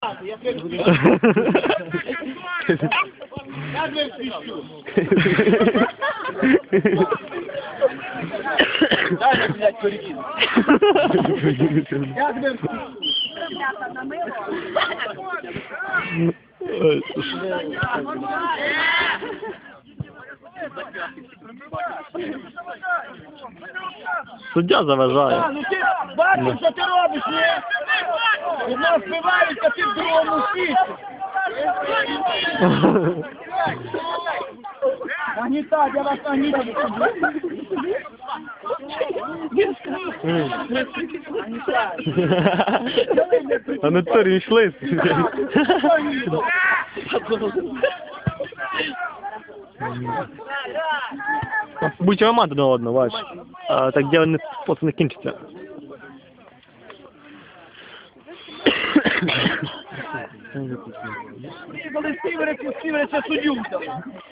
Я свищу. Дай блядь, перекину. Я тебе. Суддя заважає. ну бачиш, що ти робиш, ні? У нас співають, в другому світі. Нагнітать, я вас нагнітаю. А на турі йшли. Будь команда до одного, бач. А, так діло не просто не кінчиться. Cosa scrivere più scrivere c'è su aiuto!